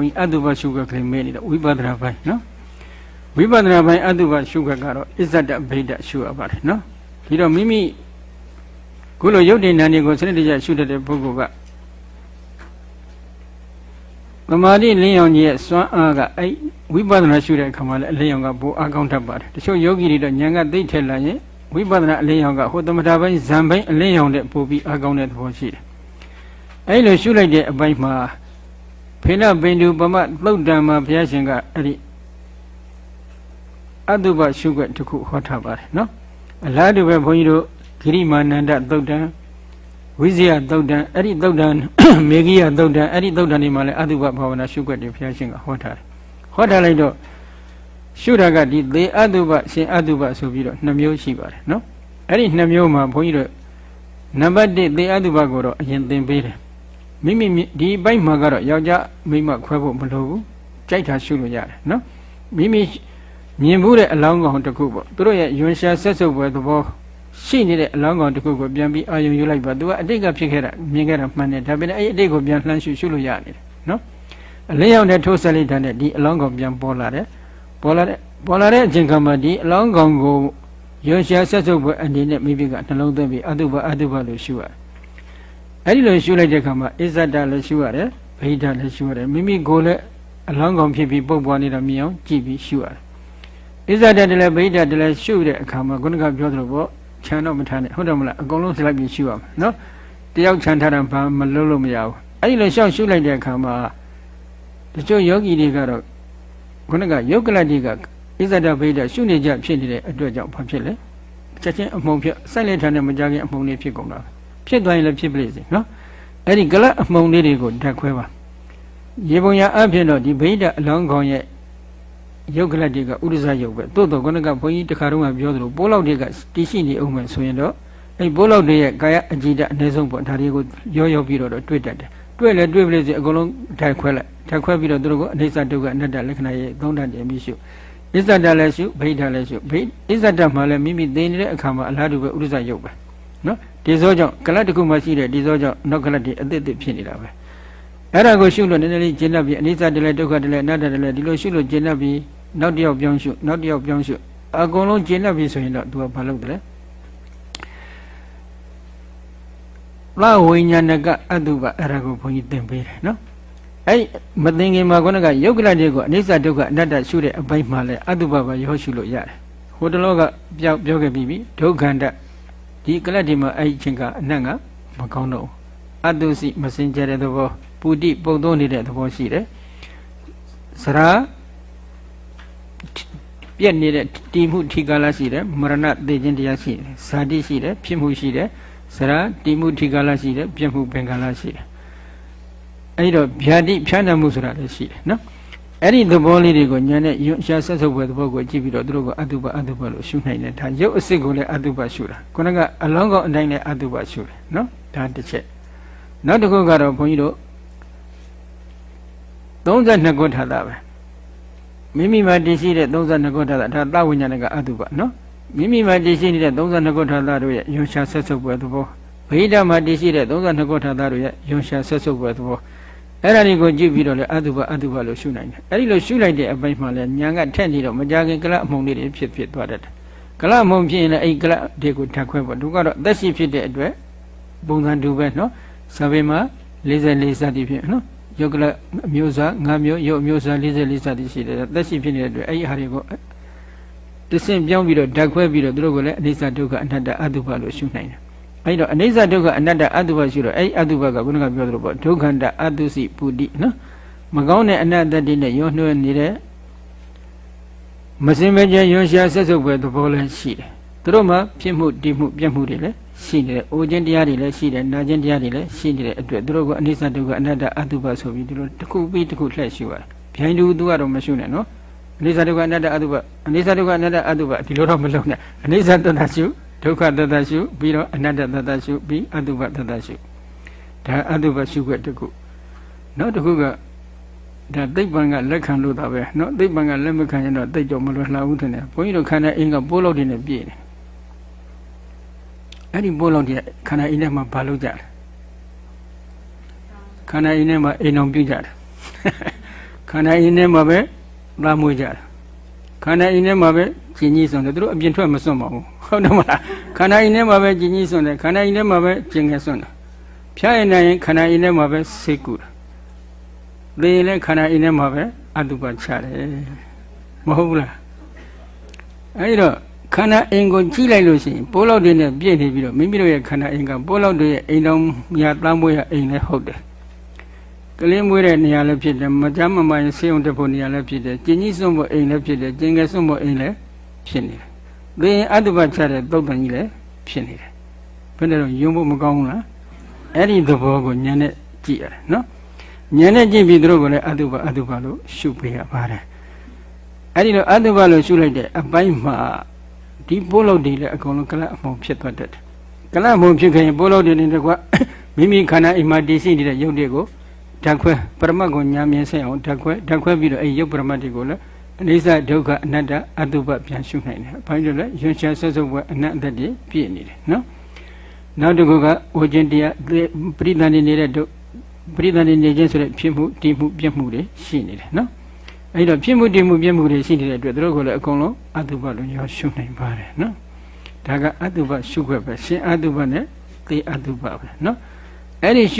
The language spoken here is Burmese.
န်းကြီးအတုပရှုခက်ကလေးမဲနေတာဝိပဿနာပိုင်းနော်ဝိပဿနာပိုင်းအတုပရှုခက်ကတော့အစ္ဆဒဗိဒရှုရပါတယ်နော်ဒီတော့မိမိခုလိုယုတ်တိဏ္ဍာန်ကိုစနစ်တကျရှုတတ်တဲ့ပုဂ္ဂိုလ်ကသမာဓိလင်းရောင်ကြီးရဲ့စွမ်းအားကအဲ့ဝိပဿနာရှုတဲ့အခါမှာလည်းအလင်းရောင်ကပိုအားကောင်းတတ်ပါတယ်တချို့ယောဂီတွေတော့ဉာဏ်ကသိထက်လာရင်ဝိပဿနာအလင်းရောင်ကဟိုသမထပိုင်းဇံပိုင်းအလင်းရောင်တဲ့ပိုပြီးအားကောင်းတဲ့သဘောရှိတယ်အဲ့လိုရှုလိုက်တဲ့အပိုင်းမှာ ဖေနပင်တူပမသုတ်တံမှာဘုရားရှင်ကအဲ့ဒီအတုပရှုခွက်တစ်ခုဟောထားပါတယ်နော်အလားတူပဲဘုန်းကြီးတို့ဂိရိမာနန္ဒသုတ်တံဝိဇယသုတ်တံအဲ့ဒီသုတ်တံမေဂိယသုတ်တံအဲ့ဒီသုတ်တံဒီမှာလည်းအတုပဘာဝနာရှုခွက်တွေဘုရားရှင်ကဟောထားတယ်ဟောထားလိုက်တော့ရှုတာကဒီသေအတုပရှင်အတုပဆိုပြီးတော့နှစ်မျိုးရှိပါတယ်နော်အဲ့ဒီနှစ်မျိုးမှာဘုန်းကြီးတို့နံပါတ်1သေအတုပကိုတော့အရင်သင်ပေးတယ် မိမိဒီဘိုက်မှာကတော့ယောက်ျားမိန်းမခွဲဖို့မလိုဘူးကြိုက်တာရှုလို့ရတယ်နော်မိမိမြင်မှုတဲ့အလောင်းကောင်တစ်ခုပေါ့သူတို့ရဲ့ယွန်ရှာဆက်စုပ်ပွဲသဘောရှိနေတဲ့အလောင်းကောင်တစ်ခုကိုပြန်ပြီးအာယုံယူလိုက်ပါသူကအတိတ်ကဖြစ်ခဲ့တာမြင်ခဲ့တာမှန်တယ်ဒါပေမဲ့အဲ့ဒီအတိတ်ကိုပြန်လှမ်းရှုရှုလို့ရနေတယ်နော်အလင်းရောက်တဲ့ထိုးဆက်လိုက်တဲ့ဒီအလောင်းကောင်ပြန်ပေါ်လာတယ်ပေါ်လာတဲ့ပေါ်လာတဲ့အချိန်ခါမှာဒီအလောင်းကောင်ကိုယွန်ရှာဆက်စုပ်ပွဲအနေနဲ့မိမိကနှလုံးသွင်းပြီးအတုပအတုပလို့ရှုရတယ် အဲ့ဒီလိုရှုလိုက်တဲ့အခါမှာအစ္ဆဒလည်းရှုရတယ်ဗိဓာလည်းရှုရတယ်မိမိကိုယ်လည်းအလောင်းကောင်ဖြစ်ပြီးပုတ်ပွားနေတာမြင်အောင်ကြည့်ပြီးရှုရတယ်အစ္ဆဒတလည်းဗိဓာတလည်းရှုတဲ့အခါမှာခုနကပြောသလိုပေါ့ခြံတော့မထားနဲ့ဟုတ်တယ်မလားအကုန်လုံးစလိုက်ပြီးရှုရမယ်နော်တယောက်ခြံထားတာဘာမလုပ်လို့မရဘူးအဲ့ဒီလိုရှောက်ရှုလိုက်တဲ့အခါမှာတချို့ယောဂီတွေကတော့ခုနကယုတ်ကလတ်တွေကအစ္ဆဒဗိဓာရှုနေကြဖြစ်နေတဲ့အတွက်ကြောင့်ဘာဖြစ်လဲချက်ချင်းအမှုံဖြစ်စိုက်လက်ထားနဲ့မကြခင်အမှုံလေးဖြစ်ကုန်တာ ဖြစ်သွားရင်လည်းဖြစ်ပလိစေနော်အဲ့ဒီကလတ်အမှုံလေးတွေကိုဓာတ်ခွဲပါရေပုံရအဖြစ်တော့ဒီဗိဓာအလောင်းကောင်ရဲ့ယုတ်ကလတ်တွေကဥဒ္ဒဇယုတ်ပဲတိုးတော့ခုနကဘုန်းကြီးတခါတော့ပြောသလိုပိုးလောက်တွေကတည်ရှိနေအောင်မယ်ဆိုရင်တော့အဲ့ပိုးလောက်တွေရဲ့ကာယအကြည်ဓာတ်အနည်းဆုံးပေါ့ဒါတွေကိုရောရောပြီးတော့တွေ့တတ်တယ်တွေ့လဲတွေ့ပလိစေအကုန်လုံးဓာတ်ခွဲလိုက်ဓာတ်ခွဲပြီးတော့သူတို့ကအနိစ္စဒုက္ခအနတ္တလက္ခဏာရဲ့သုံးဓာတ်တင်ပြီးရှုအစ္ဆဒလည်းရှုဗိဓာလည်းရှုဗိအစ္ဆဒမှလည်းမိမိသိနေတဲ့အခါမှာအလားတူပဲဥဒ္ဒဇယုတ်ပဲနော် ဒီဇောကြောင့်ကလတ်တစ်ခုမှရှိတဲ့ဒီဇောကြောင့်နောက်ကလတ်တွေအသစ်အသစ်ဖြစ်နေတာပဲအဲ့ဒါကိုရှုလို့နည်းနည်းလေးကျင့်တတ်ပြီးအနိစ္စတလည်းဒုက္ခတလည်းအနတ္တတလည်းဒီလိုရှုလို့ကျင့်တတ်ပြီးနောက်တစ်ယောက်ပြောင်းရှုနောက်တစ်ယောက်ပြောင်းရှုအကုန်လုံးကျင့်တတ်ပြီဆိုရင်တော့ तू ကဘာလုပ်တယ်လဲလဝိညာဏကအတုပအဲ့ဒါကိုဘုန်းကြီးသင်ပေးတယ်နော်အဲ့မသိငင်မှာခုနကယုတ်ကလတ်တွေကိုအနိစ္စဒုက္ခအနတ္တရှုတဲ့အပိုင်းမှာလဲအတုပပါရောရှုလို့ရတယ်ဟိုတလောကပြောပြောခဲ့ပြီးပြီဒုက္ခန္တ ဒီကလတ်ဒီမှာအဲ့ဒီချင်းကအနတ်ကမကောင်းတော့ဘူးအတုစီမစင်ကြတဲ့သဘောပူတိပုံသွင်းနေတဲ့သဘောရှိတယ်စရာပြက်နေတဲ့တီမှုထိကာလရှိတယ်မရဏသေခြင်းတရားရှိတယ်ဇာတိရှိတယ်ဖြစ်မှုရှိတယ်စရာတီမှုထိကာလရှိတယ်ပြက်မှုပင်ကာလရှိတယ်အဲဒီတော့ဗျာတိဖြန်းတမှုဆိုတာလည်းရှိတယ်နော် အဲ့ဒီသဘောလေးတွေကိုညာနဲ့ယွန်ရှာဆက်ဆုပ်ပွဲသဘောကိုကြည့်ပြီးတော့သူတို့ကအတုပအတုပလို့ရှုနိုင်တယ်ဒါရုပ်အစစ်ကိုလည်းအတုပရှုတာခုနကအလောင်းကောင်အတိုင်းလည်းအတုပရှုတယ်နော်ဒါတစ်ချက်နောက်တစ်ခုကတော့ဘုန်းကြီးတို့32ခုထာတာပဲမိမိမှာတည်ရှိတဲ့32ခုထာတာဒါသဝိညာဏကအတုပနော်မိမိမှာတည်ရှိနေတဲ့32ခုထာတာတို့ရဲ့ယွန်ရှာဆက်ဆုပ်ပွဲသဘောဗိဓာမှာတည်ရှိတဲ့32ခုထာတာတို့ရဲ့ယွန်ရှာဆက်ဆုပ်ပွဲသဘော အဲ့ဒါတွေကိုကြည့်ပြီးတော့လေအတုပအတုပလို့ရှုနိုင်တယ်အဲ့ဒီလိုရှုလိုက်တဲ့အပိုင်းမှာလဲညာကထက်နေတော့မကြခင်ကလအမှုန်လေးတွေဖြစ်ဖြစ်သွားတတ်တယ်ကလအမှုန်ဖြစ်ရင်လည်းအဲ့ကလတွေကိုထပ်ခွဲပေါ့သူကတော့အသက်ရှိဖြစ်တဲ့အတွက်ပုံစံတူပဲနော်ဇာပေမှာ44စသည်ဖြစ်နော်ယုတ်ကလအမျိုးစား၅မျိုးယုတ်အမျိုးစား44စသည်ရှိတယ်အသက်ရှိဖြစ်နေတဲ့အတွက်အဲ့ဒီဟာတွေကိုတဆင့်ပြောင်းပြီးတော့ဓာတ်ခွဲပြီးတော့သူတို့ကလည်းအနိစ္စဒုက္ခအနတ္တအတုပလို့ရှုနိုင်တယ် အဲ့တော့အနိစ္စဒုက္ခအနတ္တအတုပရှိတော့အဲ့အတုပကခုနကပြောသလိုပေါ့ဒုက္ခန္တအတုစီပုတိနော်မကောင်းတဲ့အနတ္တတိနဲ့ရောနှွှဲနေတဲ့မစင်မကြရွှန်ရှာဆက်စုပ်ပဲသဘောလည်းရှိတယ်သူတို့မှာဖြစ်မှုတည်မှုပြတ်မှုတွေလည်းရှိနေတယ်အိုခြင်းတရားတွေလည်းရှိတယ်နာခြင်းတရားတွေလည်းရှိနေတဲ့အတွက်သူတို့ကအနိစ္စဒုက္ခအနတ္တအတုပဆိုပြီးဒီလိုတစ်ခုပြီးတစ်ခုလှည့်ရှိရတယ်ဗျိုင်းတူသူကတော့မရှုနဲ့နော်အနိစ္စဒုက္ခအနတ္တအတုပအနိစ္စဒုက္ခအနတ္တအတုပဒီလိုတော့မလုပ်နဲ့အနိစ္စတတ္တရှု ဒုက္ခတတရှုပြီးတော့အနတ္တတတရှုပြီးအတုပတတရှုဒါအတုပရှုခွက်တစ်ခုနောက်တစ်ခုကဒါသိပ္ပံကလက်ခံလို့တာပဲเนาะသိပ္ပံကလက်မခံရင်တော့သိတော့မလွယ်လှဘူးတဲ့ဘုန်းကြီးတို့ခန္ဓာအင်းကပိုးလောက်တွေနဲ့ပြည့်တယ်အဲ့ဒီပိုးလောက်တွေခန္ဓာအင်းထဲမှာဘာလုပ်ကြလဲခန္ဓာအင်းထဲမှာအိမ်အောင်ပြုကြတယ် ခန္ဓာအင်းထဲမှာပဲသားမွေးကြတာ ခန္ဓာအင်းထဲမှာပဲကျင်ကြီးစွန်တယ်သူတို့အပြင်ထွက်မစွန်ပါဘူးဟုတ်တယ်မလားခန္ဓာအင်းထဲမှာပဲကျင်ကြီးစွန်တယ်ခန္ဓာအင်းထဲမှာပဲကျင်ငယ်စွန်တယ်ဖြားရင်နိုင်ရင်ခန္ဓာအင်းထဲမှာပဲစိတ်ကူတယ်သေရင်လည်းခန္ဓာအင်းထဲမှာပဲအတုပချတယ်မဟုတ်ဘူးလားအဲဒီတော့ခန္ဓာအင်းကိုကြည့်လိုက်လို့ရှိရင်ပိုးလောက်တွေနဲ့ပြည့်နေပြီးတော့မိမိတို့ရဲ့ခန္ဓာအင်းကပိုးလောက်တွေရဲ့အိမ်တော်မြတ်တမ်းမွေးရအိမ်လည်းဟုတ်တယ် ကလေးမွေးတဲ့နေရာလည်းဖြစ်တယ်မကြမ်းမမရင်ဆေးရုံတက်ဖို့နေရာလည်းဖြစ်တယ်ကျင်ကြီးစွန့်ဖို့အိမ်လည်းဖြစ်တယ်ကျင်ငယ်စွန့်ဖို့အိမ်လည်းဖြစ်နေတယ်။သေရင်အတုပချတဲ့တုတ်တန်ကြီးလည်းဖြစ်နေတယ်။ဘယ်နဲ့တော့ယုံဖို့မကောင်းဘူးလား။အဲ့ဒီသဘောကိုဉာဏ်နဲ့ကြည့်ရတယ်နော်။ဉာဏ်နဲ့ကြည့်ပြီးသူတို့ကလည်းအတုပအတုပလို့ရှုပေးရပါတယ်။အဲ့ဒီတော့အတုပလို့ရှုလိုက်တဲ့အပိုင်းမှာဒီပိုးလို့တွေလည်းအကုန်လုံးကလပ်အမှုံဖြစ်သွားတတ်တယ်။ကလပ်အမှုံဖြစ်ခင်ပိုးလို့တွေနေတကွမိမိခန္ဓာအိမ်မှာတည်ရှိနေတဲ့ရုပ်တွေကို ဓာတ်ခွဲပရမတ်ကိုညာမြင်ဆက်အောင်ဓာတ်ခွဲဓာတ်ခွဲပြီးတော့အဲဒီရုပ်ပရမတ်တွေကိုလည်းအနိစ္စဒုက္ခအနတ္တအတုပပြန်ရှုနိုင်တယ်။ဘာလို့လဲရွှင်ချဆွတ်ဆုပ်ဘွယ်အနတ္တတွေပြည့်နေတယ်နော်။နောက်တစ်ခုကဝိကျင်တရားပရိသန္တိနေတဲ့ဒုပရိသန္တိနေခြင်းဆိုတဲ့ဖြစ်မှုတည်မှုပြည့်မှုတွေရှိနေတယ်နော်။အဲဒီတော့ဖြစ်မှုတည်မှုပြည့်မှုတွေရှိနေတဲ့အတွက်တို့ကိုလည်းအကုန်လုံးအတုပလို့ရောရှုနိုင်ပါတယ်နော်။ဒါကအတုပရှုခွက်ပဲရှင်အတုပနဲ့သေအတုပပဲနော်။အဲ့ဒီ